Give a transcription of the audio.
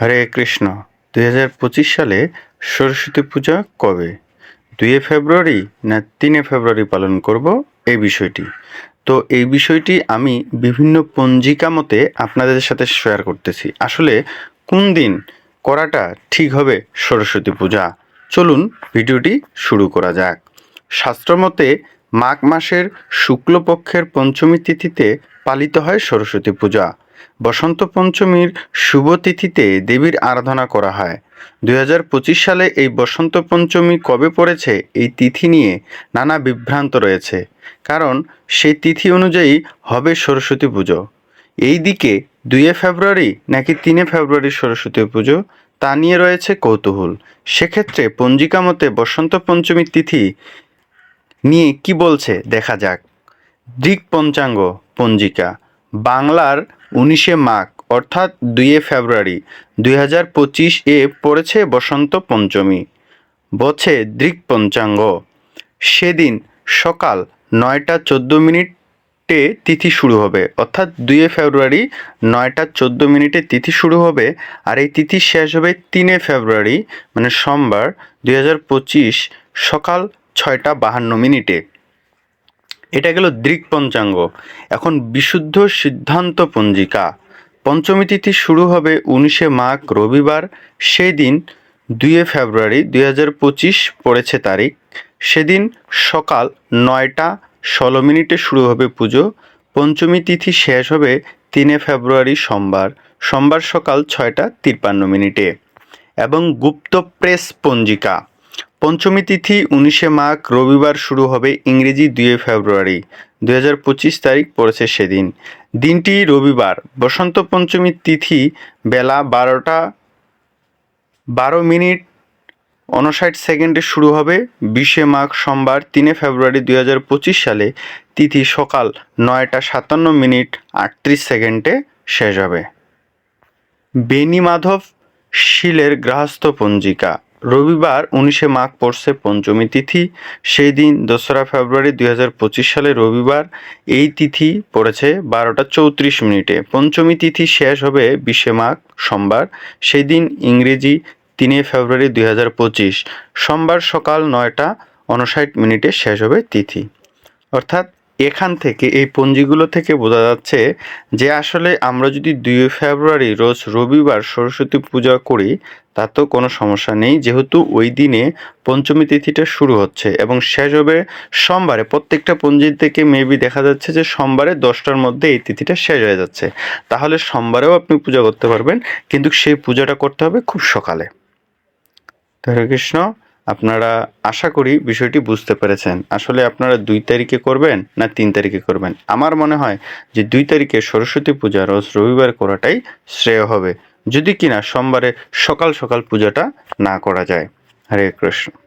হরে কৃষ্ণ। দুই হাজার পঁচিশ সালে সরস্বতী পূজা কবে? দুয়ে ফেব্রুয়ারি না তিনে ফেব্রুয়ারি পালন করব এই বিষয়টি। তো এই বিষয়টি আমি বিভিন্ন পঞ্জিকা মতে আপনাদের সাথে শেয়ার করতেছি। আসলে কোন দিন করাটা ঠিক হবে সরস্বতী পূজা? চলুন ভিডিওটি শুরু করা যাক। শাস্ত্রমতে মাঘ মাসের শুক্লপক্ষের পঞ্চমী তিথিতে পালিত হয় সরস্বতী পূজা। বসন্ত পঞ্চমীর শুভ তিথিতে দেবীর আরাধনা করা হয়। দুই হাজার পঁচিশ সালে এই বসন্ত পঞ্চমী কবে পড়েছে এই তিথি নিয়ে নানা বিভ্রান্ত রয়েছে। কারণ সেই তিথি অনুযায়ী হবে সরস্বতী পুজো। এই দিকে দুইয়ে ফেব্রুয়ারি নাকি তিনে ফেব্রুয়ারি সরস্বতী পুজো, তা নিয়ে রয়েছে কৌতূহল। সেক্ষেত্রে পঞ্জিকা মতে বসন্ত পঞ্চমী তিথি নিয়ে কি বলছে দেখা যাক। দিক পঞ্চাঙ্গ পঞ্জিকা। বাংলার উনিশে মাঘ, অর্থাৎ দুইয়ে ফেব্রুয়ারি, দুই হাজার পঁচিশ এ পড়েছে বসন্ত পঞ্চমী। বছে দৃক পঞ্চাঙ্গ। সেদিন সকাল নয়টা চোদ্দ মিনিটে তিথি শুরু হবে, অর্থাৎ দুইয়ে ফেব্রুয়ারি নয়টা চোদ্দ মিনিটে তিথি শুরু হবে, আর এই তিথি শেষ হবে তিনে ফেব্রুয়ারি মানে সোমবার, দুই হাজার পঁচিশ সকাল ছয়টা বাহান্ন মিনিটে। এটা গেল দৃক পঞ্চাঙ্গ। এখন বিশুদ্ধ সিদ্ধান্ত পঞ্জিকা। পঞ্চমী তিথি শুরু হবে উনিশে মাঘ, রবিবার। সেই দিন, দুইয়ে ফেব্রুয়ারি দুই হাজার পঁচিশ পড়েছে তারিখ। সেদিন সকাল নয়টা ষোলো মিনিটে শুরু হবে পুজো। পঞ্চমী তিথি শেষ হবে তিনে ফেব্রুয়ারি সোমবার। সোমবার সকাল ছয়টা তিপ্পান্ন মিনিটে। এবং গুপ্ত প্রেস পঞ্জিকা। পঞ্চমী তিথি উনিশে মাঘ রবিবার শুরু হবে ইংরেজি দুয়ে ফেব্রুয়ারি। দুই হাজার পঁচিশ তারিখ পড়েছে সেদিন। দিনটি রবিবার। বসন্ত পঞ্চমী তিথি বেলা বারোটা, বারো মিনিট উনষাট সেকেন্ডে শুরু হবে। বিশে মাঘ সোমবার, তিনে ফেব্রুয়ারি দুই হাজার পঁচিশ সালে তিথি সকাল নয়টা সাতান্ন মিনিট আটত্রিশ সেকেন্ডে শেষ হবে। বেনি মাধব, শিলের গৃহস্থ পঞ্জিকা। রবিবার উনিশে মাঘ পড়ছে পঞ্চমী তিথি। সেই দিন দোসরা ফেব্রুয়ারি দুই হাজার পঁচিশ সালে রবিবার এই তিথি পড়েছে বারোটা চৌত্রিশ মিনিটে। পঞ্চমী তিথি শেষ হবে বিশে মাঘ, সোমবার। সেই দিন ইংরেজি তিনে ফেব্রুয়ারি দুই হাজার পঁচিশ, সোমবার সকাল নয়টা উনষাট মিনিটে শেষ হবে তিথি। অর্থাৎ এখান থেকে, এই পঞ্জিগুলো থেকে বোঝা যাচ্ছে যে আসলে আমরা যদি দুই ফেব্রুয়ারি রোজ রবিবার সরস্বতী পূজা করি, তাতেও কোনো সমস্যা নেই। যেহেতু ওই দিনে পঞ্চমী তিথিটা শুরু হচ্ছে এবং শেষ হবে সোমবারে। প্রত্যেকটা পঞ্জির থেকে মেবি দেখা যাচ্ছে যে সোমবারে দশটার মধ্যে এই তিথিটা শেষ হয়ে যাচ্ছে। তাহলে সোমবারেও আপনি পূজা করতে পারবেন, কিন্তু সেই পূজাটা করতে হবে খুব সকালে। হরে কৃষ্ণ। আপনারা আশা করি বিষয়টি বুঝতে পেরেছেন। আসলে আপনারা দুই তারিখে করবেন না তিন তারিখে করবেন? আমার মনে হয় যে দুই তারিখে সরস্বতী পূজা রোজ রবিবার করাটাই শ্রেয় হবে। যদি কিনা সোমবারে সকাল সকাল পূজাটা না করা যায়। হরে কৃষ্ণ।